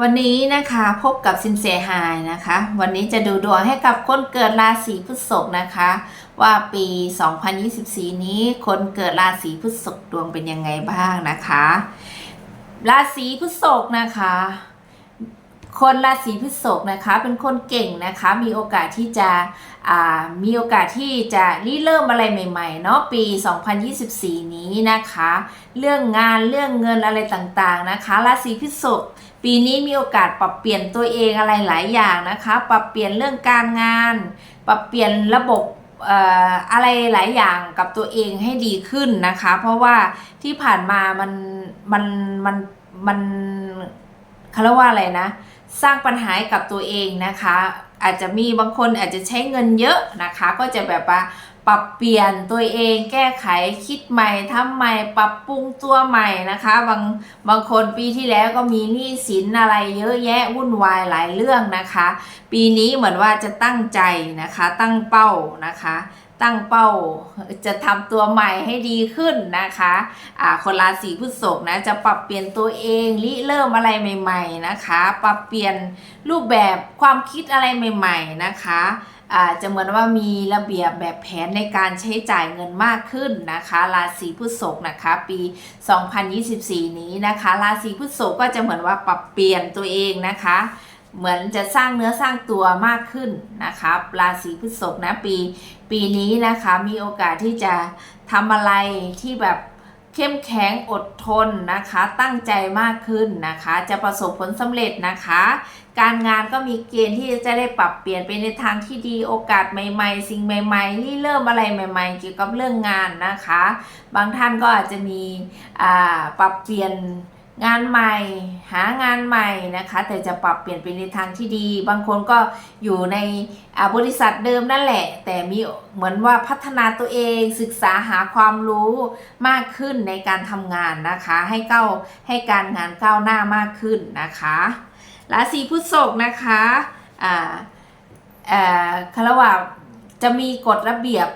วันนี้นะคะพบกับสินเสหายนะคะ วันนี้จะดูดวงให้กับคนเกิดราศีพฤษภนะคะ ว่าปี 2024 นี้คนเกิดราศีพฤษภดวงเป็นยังไงบ้างนะคะ ราศีพฤษภนะคะ คนราศีพฤษภนะคะเป็นคนเก่งนะคะ มีโอกาสที่จะมีโอกาสที่จะริเริ่มอะไรใหม่ๆเนาะปี 2024 นี้นะคะ เรื่องงานเรื่องเงินอะไรต่างๆนะคะ ราศีพฤษภ ปีนี้มีโอกาสปรับเปลี่ยนตัวเองอะไรหลายอย่างนะคะ ปรับเปลี่ยนเรื่องการงาน ปรับเปลี่ยนระบบอะไรหลายอย่างกับตัวเองให้ดีขึ้นนะคะ เพราะว่าที่ผ่านมามันมันมันมันเขาเรียกว่าอะไรนะ สร้างปัญหากับตัวเองนะคะ อาจจะมีบางคนอาจจะใช้เงินเยอะนะคะ ก็จะแบบว่า ปรับเปลี่ยนตัวเองแก้ไขคิดใหม่ทำใหม่ปรับปรุงตัวใหม่นะคะ บางบางคนปีที่แล้วก็มีหนี้สินอะไรเยอะแยะวุ่นวายหลายเรื่องนะคะ ปีนี้เหมือนว่าจะตั้งใจนะคะ ตั้งเป้านะคะ ตั้งเป้าจะทำตัวใหม่ให้ดีขึ้นนะคะอ่าคนราศีพฤษภนะจะปรับเปลี่ยนตัวเองริเริ่มอะไรใหม่ ๆนะคะ ปรับเปลี่ยนรูปแบบความคิดอะไรใหม่ ๆ นะคะ อาจะเหมือนว่ามีระเบียบแบบแผนในการใช้จ่ายเงินมากขึ้นนะคะ ราศีพฤษภนะคะ ปี 2024 นี้นะคะ ราศีพฤษภก็จะเหมือนว่าปรับเปลี่ยนตัวเองนะคะ เหมือนจะสร้างเนื้อสร้างตัวมากขึ้นนะคะราศีพฤษภนะปี ปีนี้นะคะมีโอกาสที่จะทำอะไรที่แบบ เข้มแข็งอดทนนะคะ ตั้งใจมากขึ้นนะคะ จะประสบผลสำเร็จนะคะ การงานก็มีเกณฑ์ที่จะได้ปรับเปลี่ยนไปในทางที่ดีโอกาสใหม่ ๆ สิ่งใหม่ๆที่เริ่มอะไรใหม่ ๆ เกี่ยวกับเรื่องงานนะคะ บางท่านก็อาจจะมีปรับเปลี่ยน งานใหม่หางานใหม่นะคะ แต่จะปรับเปลี่ยนไปในทางที่ดี บางคนก็อยู่ในบริษัทเดิมนั่นแหละ แต่มีเหมือนว่าพัฒนาตัวเองศึกษาหาความรู้มากขึ้นในการทำงานนะคะ ให้ก้าวให้การงานก้าวหน้ามากขึ้นนะคะราศีพฤษภนะคะอ่าอ่อคารวะจะมีกฎระเบียบ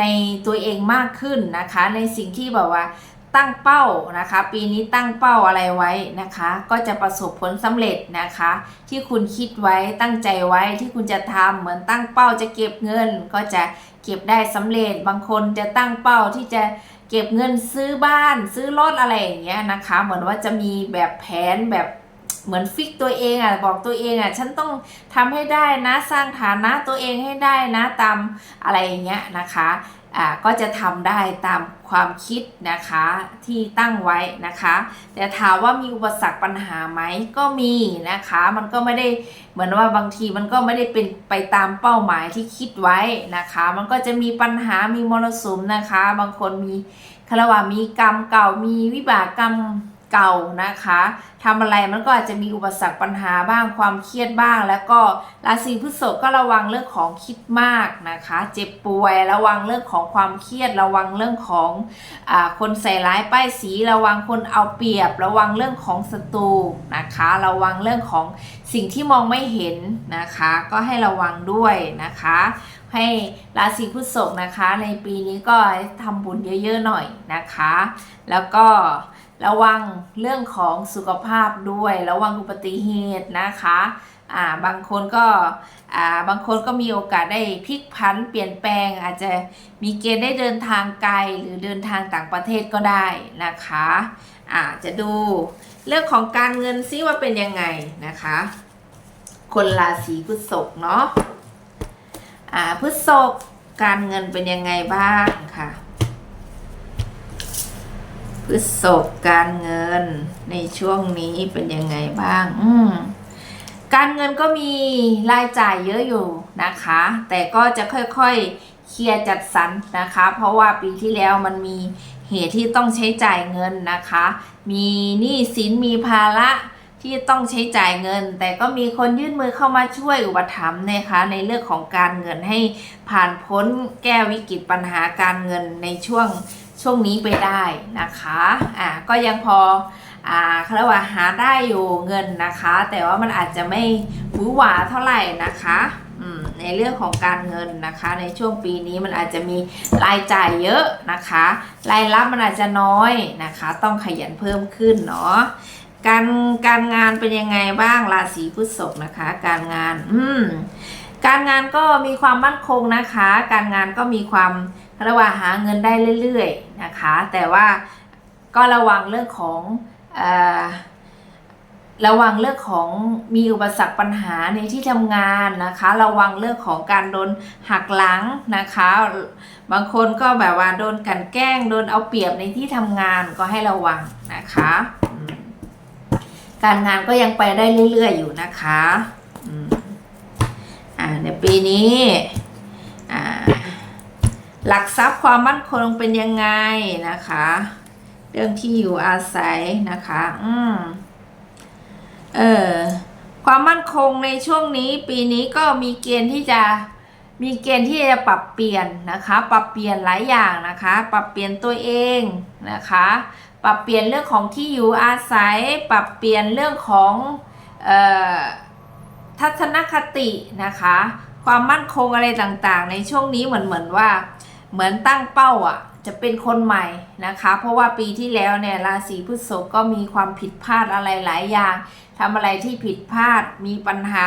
ในตัวเองมากขึ้นนะคะ ในสิ่งที่แบบว่า ตั้งเป้านะคะ ปีนี้ตั้งเป้าอะไรไว้นะคะ ก็จะประสบผลสำเร็จนะคะ ที่คุณคิดไว้ตั้งใจไว้ที่คุณจะทำเหมือนตั้งเป้าจะเก็บเงิน ก็จะเก็บได้สำเร็จ บางคนจะตั้งเป้าที่จะเก็บเงินซื้อบ้าน ซื้อรถอะไรอย่างเงี้ยนะคะ เหมือนว่าจะมีแบบแผนแบบ เหมือนฟิกตัวเองอะบอกตัวเองอะฉันต้องทำให้ได้นะสร้างฐานะตัวเองให้ได้นะตามอะไรอย่างเงี้ยนะคะอ่าก็จะทำได้ตามความคิดนะคะที่ตั้งไว้นะคะ แต่ถามว่ามีอุปสรรคปัญหาไหมก็มีนะคะ มันก็ไม่ได้เหมือนว่าบางทีมันก็ไม่ได้เป็นไปตามเป้าหมายที่คิดไว้นะคะ มันก็จะมีปัญหามีมรสุมนะคะ บางคนมีคารวามีกรรมเก่ามีวิบากกรรม เก่านะคะทำอะไรมันก็อาจจะมีอุปสรรคปัญหาบ้างความเครียดบ้าง แล้วก็ราศีพฤษภก็ระวังเรื่องของคิดมากนะคะ เจ็บป่วยระวังเรื่องของความเครียด ระวังเรื่องของอคนใส่ร้ายป้ายสีระวังคนเอาเปรียบ ระวังเรื่องของศัตรูนะคะ ระวังเรื่องของสิ่งที่มองไม่เห็นนะคะ ก็ให้ระวังด้วยนะคะให้ราศีพฤษภนะคะ ในปีนี้ก็ทำบุญเยอะๆหน่อยนะคะ แล้วก็ ระวังเรื่องของสุขภาพด้วย ระวังอุบัติเหตุนะคะอ่าบางคนก็อ่าบางคนก็มีโอกาสได้พลิกผันเปลี่ยนแปลง อาจจะมีเกณฑ์ได้เดินทางไกลหรือเดินทางต่างประเทศก็ได้นะคะอ่าจะดูเรื่องของการเงินซิว่าเป็นยังไงนะคะ คนราศีพฤษภเนาะอ่าพฤษภการเงินเป็นยังไงบ้างค่ะ ฤษภการเงินในช่วงนี้เป็นยังไงบ้าง อืมการเงินก็มีรายจ่ายเยอะอยู่นะคะ แต่ก็จะค่อยๆเคลียร์จัดสรรนะคะ เพราะว่าปีที่แล้วมันมีเหตุที่ต้องใช้จ่ายเงินนะคะ มีหนี้สินมีภาระที่ต้องใช้จ่ายเงิน แต่ก็มีคนยื่นมือเข้ามาช่วยอุปถัมภ์นะคะ ในเรื่องของการเงินให้ผ่านพ้นแก้วิกฤตปัญหาการเงินในช่วง ช่วงนี้ไปได้นะคะอ่าก็ยังพออ่าเขาเรียกว่าหาได้อยู่เงินนะคะ แต่ว่ามันอาจจะไม่หวือหวาเท่าไหร่นะคะอืมในเรื่องของการเงินนะคะ ในช่วงปีนี้มันอาจจะมีรายจ่ายเยอะนะคะรายรับมันอาจจะน้อยนะคะ ต้องขยันเพิ่มขึ้นเนาะการการงานเป็นยังไงบ้างราศีพฤษภนะคะ การงาน อืม การงานก็มีความมั่นคงนะคะ การงานก็มีความระว่าหาเงินได้เรื่อยๆนะคะ แต่ว่าก็ระวังเรื่องของเออระวังเรื่องของมีอุปสรรคปัญหาในที่ทำงานนะคะ ระวังเรื่องของการโดนหักหลังนะคะ บางคนก็แบบว่าโดนกลันแกล้งโดนเอาเปรียบในที่ทำงานก็ให้ระวังนะคะอืมการงานก็ยังไปได้เรื่อยๆอยู่นะคะ อ่าในปีนี้อ่าหลักทรัพย์ความมั่นคงเป็นยังไงนะคะ เรื่องที่อยู่อาศัยนะคะ อืมเออความมั่นคงในช่วงนี้ปีนี้ก็มีเกณฑ์ที่จะมีเกณฑ์ที่จะปรับเปลี่ยนนะคะ ปรับเปลี่ยนหลายอย่างนะคะ ปรับเปลี่ยนตัวเองนะคะ ปรับเปลี่ยนเรื่องของที่อยู่อาศัย ปรับเปลี่ยนเรื่องของเอ่อ ทัศนคตินะคะ ความมั่นคงอะไรต่างๆ ในช่วงนี้เหมือนเหมือนว่า เหมือนตั้งเป้าอะ จะเป็นคนใหม่นะคะ เพราะว่าปีที่แล้วเนี่ยราศีพฤษภก็มีความผิดพลาดอะไรหลายอย่าง ทำอะไรที่ผิดพลาดมีปัญหา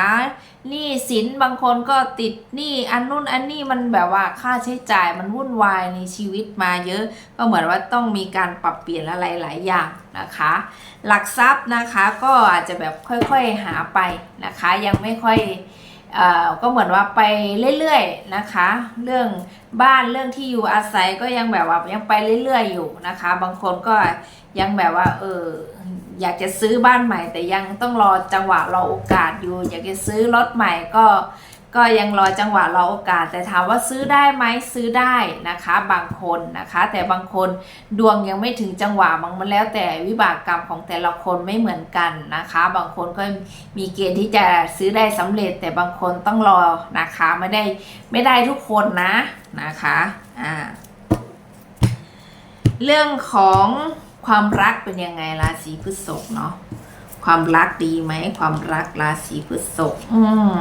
หนี้สินบางคนก็ติดหนี้อันนู้นอันนี้มันแบบว่าค่าใช้จ่ายมันวุ่นวายในชีวิตมาเยอะ ก็เหมือนว่าต้องมีการปรับเปลี่ยนอะไรหลายอย่างนะคะ หลักทรัพย์นะคะก็อาจจะแบบค่อยๆหาไปนะคะ ยังไม่ค่อยเอ่อก็เหมือนว่าไปเรื่อยๆนะคะ เรื่องบ้านเรื่องที่อยู่อาศัยก็ยังแบบว่ายังไปเรื่อยๆอยู่นะคะ บางคนก็ยังแบบว่าเออ อยากจะซื้อบ้านใหม่ แต่ยังต้องรอจังหวะรอโอกาสอยู่ อยากจะซื้อรถใหม่ก็ก็ยังรอจังหวะรอโอกาส แต่ถามว่าซื้อได้ไหมซื้อได้นะคะ บางคนนะคะ แต่บางคนดวงยังไม่ถึงจังหวะมันมันแล้วแต่วิบากกรรมของแต่ละคนไม่เหมือนกันนะคะ บางคนก็มีเกณฑ์ที่จะซื้อได้สำเร็จ แต่บางคนต้องรอนะคะไม่ได้ไม่ได้ทุกคนนะนะคะอ่าเรื่องของ ความรักเป็นยังไงราศีพฤษภเนาะความรักดีไหมความรักราศีพฤษภอืม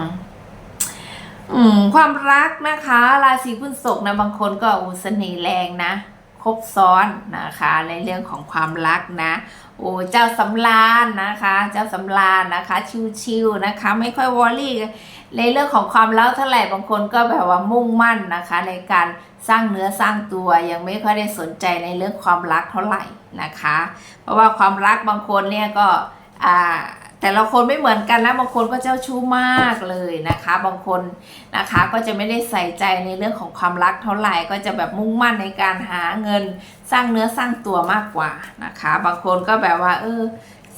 อืม ความรักนะคะ ราศีพฤษภนะบางคนก็อุเสน่ห์แรงนะ ครบซ้อนนะคะในเรื่องของความรักนะ โอ้เจ้าสำราญนะคะ เจ้าสำราญนะคะ ชิวๆนะคะ ไม่ค่อยวอรี่ในเรื่องของความรักเท่าไหร่บางคนก็แบบว่ามุ่งมั่นนะคะ ในการสร้างเนื้อสร้างตัวยังไม่ค่อยได้สนใจในเรื่องความรักเท่าไหร่นะคะ เพราะว่าความรักบางคนเนี่ยก็อ่า แต่ละคนไม่เหมือนกันนะบางคนก็เจ้าชู้มากเลยนะคะ บางคนนะคะก็จะไม่ได้ใส่ใจในเรื่องของความรักเท่าไหร่ก็จะแบบมุ่งมั่นในการหาเงินสร้างเนื้อสร้างตัวมากกว่านะคะ บางคนก็แบบว่า เออ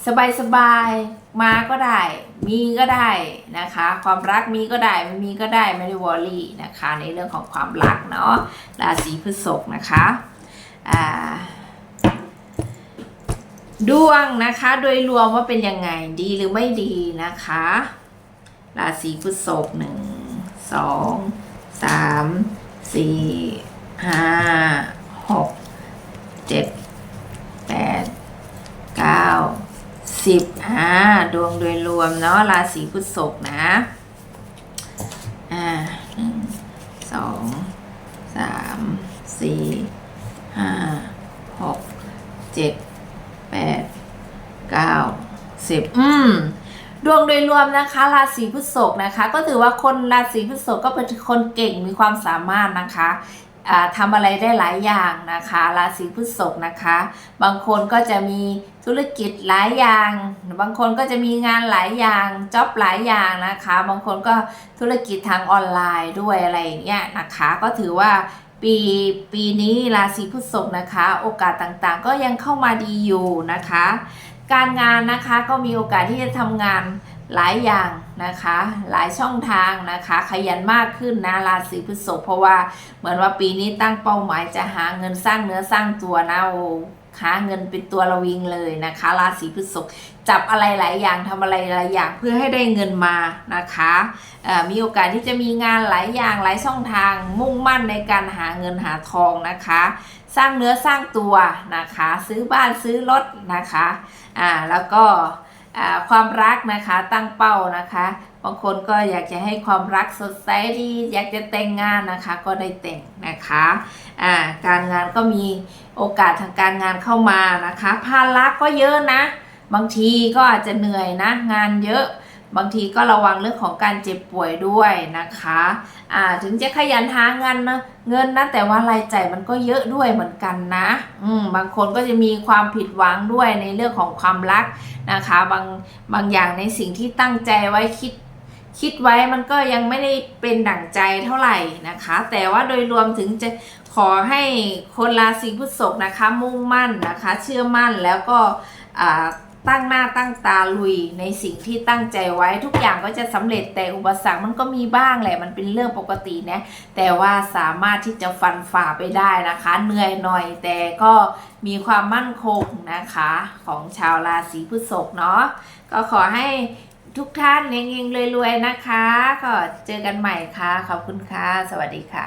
สบายสบายๆมาก็ได้ มีก็ได้นะคะ ความรักมีก็ได้ไม่มีก็ได้ไม่ได้วอรี่นะคะ ในเรื่องของความรักเนาะราศีพฤษภนะคะอ่า ดวงนะคะ โดยรวมว่าเป็นยังไงดีหรือไม่ดีนะคะ ราศีพฤษภหนึ่งสองสามสี่ห้าหกเจ็ดแปดเก้าสิบอ่าดวงโดยรวมเนาะราศีพฤษภนะอ่าหนึ่งสองสามสี่ห้าหกเจ็ด แปดเก้าสิบอืมดวงโดยรวมนะคะ ราศีพฤษภนะคะ ก็ถือว่าคนราศีพฤษภก็เป็นคนเก่งมีความสามารถนะคะอ่าทำอะไรได้หลายอย่างนะคะ ราศีพฤษภนะคะ บางคนก็จะมีธุรกิจหลายอย่าง บางคนก็จะมีงานหลายอย่างจ็อบหลายอย่างนะคะ บางคนก็ธุรกิจทางออนไลน์ด้วยอะไรอย่างเงี้ยนะคะ ก็ถือว่า ปีปีนี้ราศีพฤษภนะคะ โอกาสต่างๆ ก็ยังเข้ามาดีอยู่นะคะ การงานนะคะก็มีโอกาสที่จะทำงานหลายอย่างนะคะ หลายช่องทางนะคะ ขยันมากขึ้นนะราศีพฤษภเพราะว่าเหมือนว่าปีนี้ตั้งเป้าหมายจะหาเงินสร้างเนื้อสร้างตัวนะโอ้หาเงินเป็นตัวระวิงเลยนะคะ ราศีพฤษภ จับอะไรหลายอย่างทำอะไรหลายอย่างเพื่อให้ได้เงินมานะคะมีโอกาสที่จะมีงานหลายอย่างหลายช่องทางมุ่งมั่นในการหาเงินหาทองนะคะ สร้างเนื้อสร้างตัวนะคะ ซื้อบ้านซื้อรถนะคะอ่าแล้วก็ความรักนะคะตั้งเป้านะคะบางคนก็อยากจะให้ความรักสดใสดีอยากจะแต่งงานนะคะก็ได้แต่งนะคะอ่าการงานก็มีโอกาสทางการงานเข้ามานะคะภาระก็เยอะนะ บางทีก็อาจจะเหนื่อยนะงานเยอะ บางทีก็ระวังเรื่องของการเจ็บป่วยด้วยนะคะอ่าถึงจะขยันหาเงินนะเงินนะแต่ว่ารายจ่ายมันก็เยอะด้วยเหมือนกันนะอืมบางคนก็จะมีความผิดหวังด้วยในเรื่องของความรักนะคะบางบางอย่างในสิ่งที่ตั้งใจไว้คิดคิดไว้มันก็ยังไม่ได้เป็นดั่งใจเท่าไหร่นะคะ แต่ว่าโดยรวมถึงจะขอให้คนราศีพฤษภนะคะมุ่งมั่นนะคะ เชื่อมั่นแล้วก็อ่า ตั้งหน้าตั้งตาลุยในสิ่งที่ตั้งใจไว้ทุกอย่างก็จะสำเร็จแต่อุปสรรคมันก็มีบ้างแหละมันเป็นเรื่องปกตินะแต่ว่าสามารถที่จะฟันฝ่าไปได้นะคะ เหนื่อยหน่อยแต่ก็มีความมั่นคงนะคะของชาวราศีพฤษภเนาะก็ขอให้ทุกท่านเฮงๆรวยๆนะคะ ก็เจอกันใหม่ค่ะ ขอบคุณค่ะ สวัสดีค่ะ